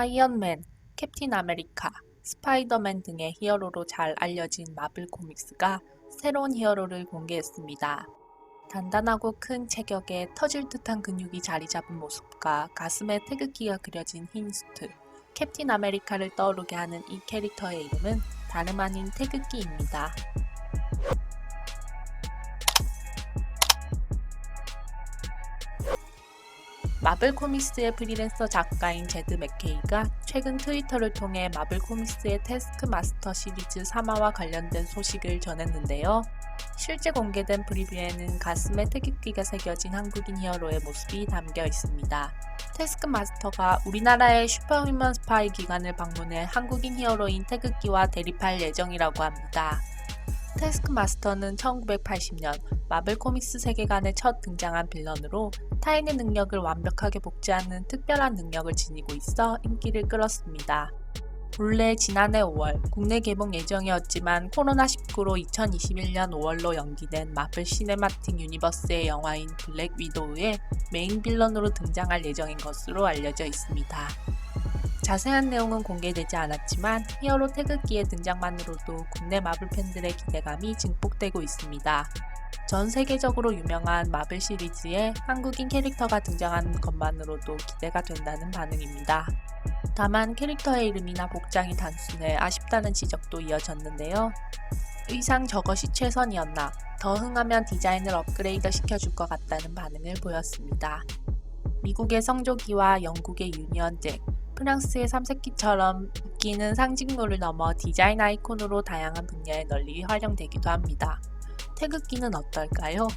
아이언맨, 캡틴 아메리카, 스파이더맨 등의 히어로로 잘 알려진 마블 코믹스가 새로운 히어로를 공개했습니다. 단단하고 큰 체격에 터질 듯한 근육이 자리 잡은 모습과 가슴에 태극기가 그려진 흰 수트, 캡틴 아메리카를 떠오르게 하는 이 캐릭터의 이름은 다름 아닌 태극기입니다. 마블 코믹스의 프리랜서 작가인 제드 맥케이가 최근 트위터를 통해 마블 코믹스의 태스크 마스터 시리즈 3화와 관련된 소식을 전했는데요. 실제 공개된 프리뷰에는 가슴에 태극기가 새겨진 한국인 히어로의 모습이 담겨 있습니다. 태스크 마스터가 우리나라의 슈퍼휴먼 스파이 기관을 방문해 한국인 히어로인 태극기와 대립할 예정이라고 합니다. 태스크 마스터는 1980년 마블 코믹스 세계관에 첫 등장한 빌런으로 타인의 능력을 완벽하게 복제하는 특별한 능력을 지니고 있어 인기를 끌었습니다. 본래 지난해 5월 국내 개봉 예정이었지만 코로나19로 2021년 5월로 연기된 마블 시네마틱 유니버스의 영화인 블랙 위도우의 메인 빌런으로 등장할 예정인 것으로 알려져 있습니다. 자세한 내용은 공개되지 않았지만 히어로 태극기의 등장만으로도 국내 마블 팬들의 기대감이 증폭되고 있습니다. 전 세계적으로 유명한 마블 시리즈에 한국인 캐릭터가 등장하는 것만으로도 기대가 된다는 반응입니다. 다만 캐릭터의 이름이나 복장이 단순해 아쉽다는 지적도 이어졌는데요. 의상 저것이 최선이었나, 더 흥하면 디자인을 업그레이드 시켜줄 것 같다는 반응을 보였습니다. 미국의 성조기와 영국의 유니언잭, 프랑스의 삼색기처럼 웃기는 상징물을 넘어 디자인 아이콘으로 다양한 분야에 널리 활용되기도 합니다. 태극기는 어떨까요?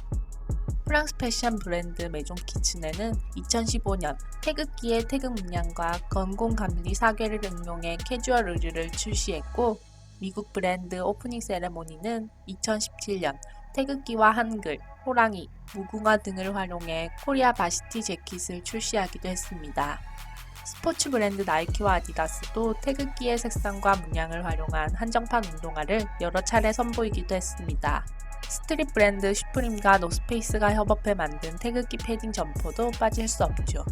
프랑스 패션 브랜드 메종 키친에는 2015년 태극기의 태극 문양과 건공 감리 사계를 응용해 캐주얼 의류를 출시했고 미국 브랜드 오프닝 세레모니는 2017년 태극기와 한글, 호랑이, 무궁화 등을 활용해 코리아 바시티 재킷을 출시하기도 했습니다. 스포츠 브랜드 나이키와 아디다스도 태극기의 색상과 문양을 활용한 한정판 운동화를 여러 차례 선보이기도 했습니다. 스트릿 브랜드 슈프림과 노스페이스가 협업해 만든 태극기 패딩 점퍼도 빠질 수 없죠.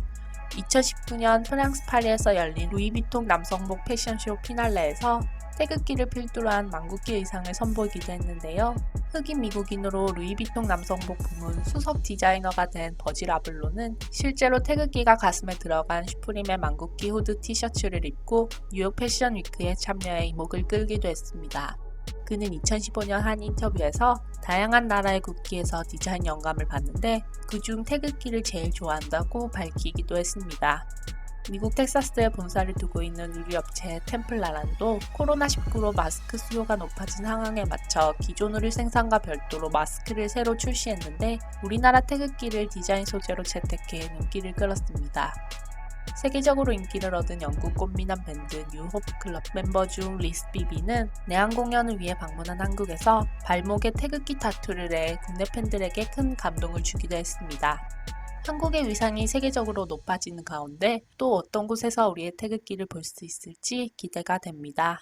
2019년 프랑스 파리에서 열린 루이비통 남성복 패션쇼 피날레에서 태극기를 필두로 한 망국기 의상을 선보이기도 했는데요. 흑인 미국인으로 루이비통 남성복 부문 수석 디자이너가 된 버질 아블로는 실제로 태극기가 가슴에 들어간 슈프림의 망국기 후드 티셔츠를 입고 뉴욕 패션 위크에 참여해 이목을 끌기도 했습니다. 그는 2015년 한 인터뷰에서 다양한 나라의 국기에서 디자인 영감을 받는데 그중 태극기를 제일 좋아한다고 밝히기도 했습니다. 미국 텍사스에 본사를 두고 있는 의류 업체 템플라란도 코로나19로 마스크 수요가 높아진 상황에 맞춰 기존 의류 생산과 별도로 마스크를 새로 출시했는데 우리나라 태극기를 디자인 소재로 채택해 인기를 끌었습니다. 세계적으로 인기를 얻은 영국 꽃미남 밴드 뉴호프 클럽 멤버 중 리스 비비는 내한 공연을 위해 방문한 한국에서 발목에 태극기 타투를 해 국내 팬들에게 큰 감동을 주기도 했습니다. 한국의 위상이 세계적으로 높아지는 가운데 또 어떤 곳에서 우리의 태극기를 볼 수 있을지 기대가 됩니다.